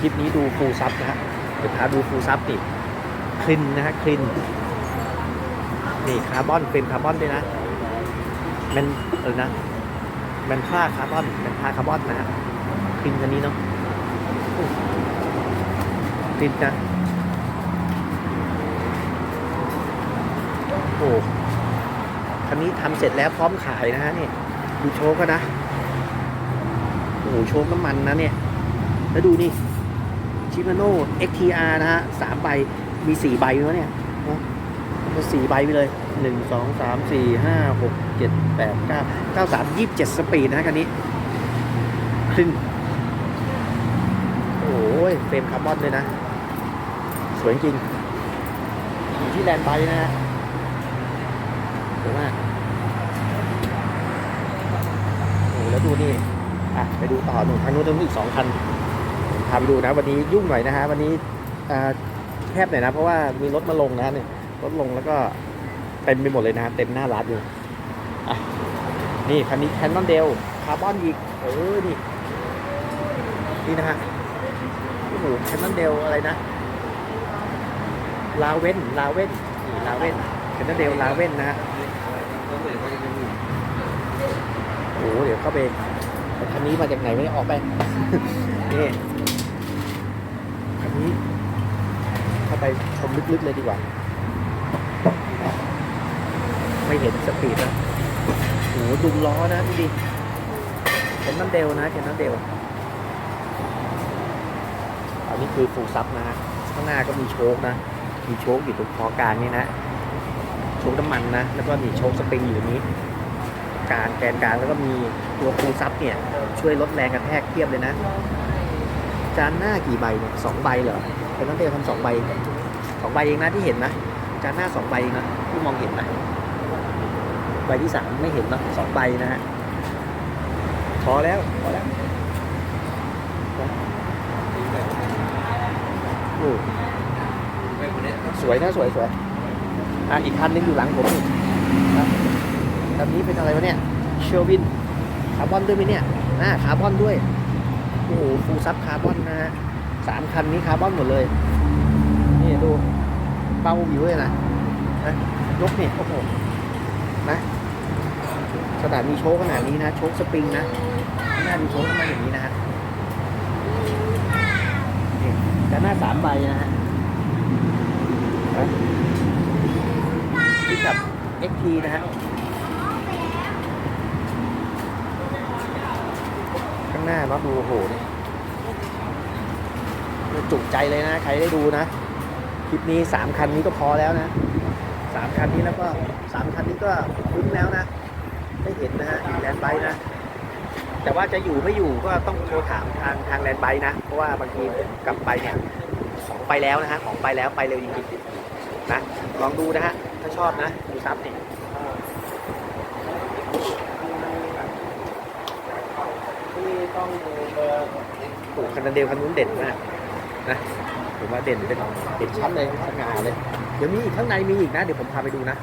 คลิปนี้ดูฟูลซับนะฮะเดี๋ยวพาดูฟูลซับนี่คลินนะฮะคลินนี่คาร์บอนเป็นคาร์บอนด้วยนะมันเออนะมันค่าคาร์บอนมันค่าคาร์บอนนะฮะคลินคันนี้เนาะคลินนะโอ้คันนี้ทำเสร็จแล้วพร้อมขายนะฮะนี่ดูโชว์ก็นะโอ้โหโชคน้ำมันนะเนี่ย แล้วดูนี่ ชิมาโน่ XTR นะฮะสามใบ มีสี่ใบแล้วเนี่ยนะก็สี่ใบไปเลยหนึ่งสองสามสี่ห้าหกเจ็ดแปดเก้าเก้าสามยี่สิบเจ็ดสปีดนะฮะคันนี้ขึ้นโอ้ย เฟรมคาร์บอนเลยนะ สวยจริงอยู่ที่แลนด์ไบนะฮะสวยมากโอ้โหแล้วดูนี่ อะ ไปดูต่อหนูทางนู้นตรงนี้อีกสองคัน พาไปดูนะวันนี้ยุ่งหน่อยนะฮะวันนี้แคบหน่อยนะ เพราะว่ามีรถมาลงนะฮะเนี่ยรถลงแล้วก็เต็มไปหมดเลยนะฮะเต็มหน้าร้านอยู่นี่คันนี้แคนนอนเดลคาร์บอนอีกเออนี่นี่นะฮะโอ้โหแคนนอนเดลอะไรนะลาเวนลาเวนนี่ลาเวนแคนนอนเดลลาเวนนะฮะโอ้โหเดี๋ยวเข้าไปคันนี้มาจากไหนไม่ได้ออกไปนี่คันนี้ เข้า ไปชมลึกๆเลยดีกว่า ไม่เห็นสปีดนะโอ้โหดุมล้อนะดูดิเห็นน้ำเดลนะเห็นน้ำเดลอันนี้คือฟูซับนะฮะข้างหน้าก็มีโชคนะ มีโชคอยู่ตรงคอกลางนี่นะ โชคน้ำมันนะ แล้วก็มีโชคสปริงอยู่นี้กลางแกนกลางแล้วก็มีตัวคูซับเนี่ย ช่วยลดแรงกระแทกเทียบเลยนะ จานหน้ากี่ใบเนี่ยสองใบเหรอเป็นตั้งแต่ทำสองใบสองใบเองนะที่เห็นนะจานหน้าสองใบเองนะที่มองเห็นนะใบที่สามไม่เห็นนะสองใบนะฮะพอแล้วพอแล้วโอ้สวยนะสวยสวยอะอีกคันนึงอยู่หลังผมนี่ครับแบบนี้เป็นอะไรวะเนี่ยเชลวินคาร์บอนด้วยไหมเนี่ยอ่าคาร์บอนด้วย อ้โหฟูลซับคาร์บอนนะฮะสามคันนี้คาร์บอนหมดเลย นี่ดูเป้าวิวเลยนะนะยกเนี่ยโอ้โหนะขนาดมีโชคขนาดนี้นะโชคสปริงนะหน้ามีโชคมาอย่างนี้นะฮะนี่แต่หน้าสามใบนะฮะนะที่กับ XT นะฮะางหน้าเนาะดูโอ้โหเนี่ยจุใจเลยนะ ใครได้ดูนะ คลิปนี้สามคันนี้ก็พอแล้วนะสามคันนี้แล้วก็สามคันนี้ก็คุ้มแล้วนะ ได้เห็นนะฮะแลนด์ไบค์นะ แต่ว่าจะอยู่ไม่อยู่ก็ต้องโทรถามทางทางแลนด์ไบค์นะ เพราะว่าบางทีกลับไปเนี่ยของไปแล้วนะฮะของไปแล้วไปเร็วจริงๆนะลองดูนะฮะถ้าชอบนะดูซับเนี่ย ที่ต้องเออโอ้คันนเดลคันนู้นเด่นมากนะผมว่าเด่นเป็นเด่นชัดเลยสง่าเลย เดี๋ยวมีอีกข้างในมีอีกนะ เดี๋ยวผมพาไปดูนะ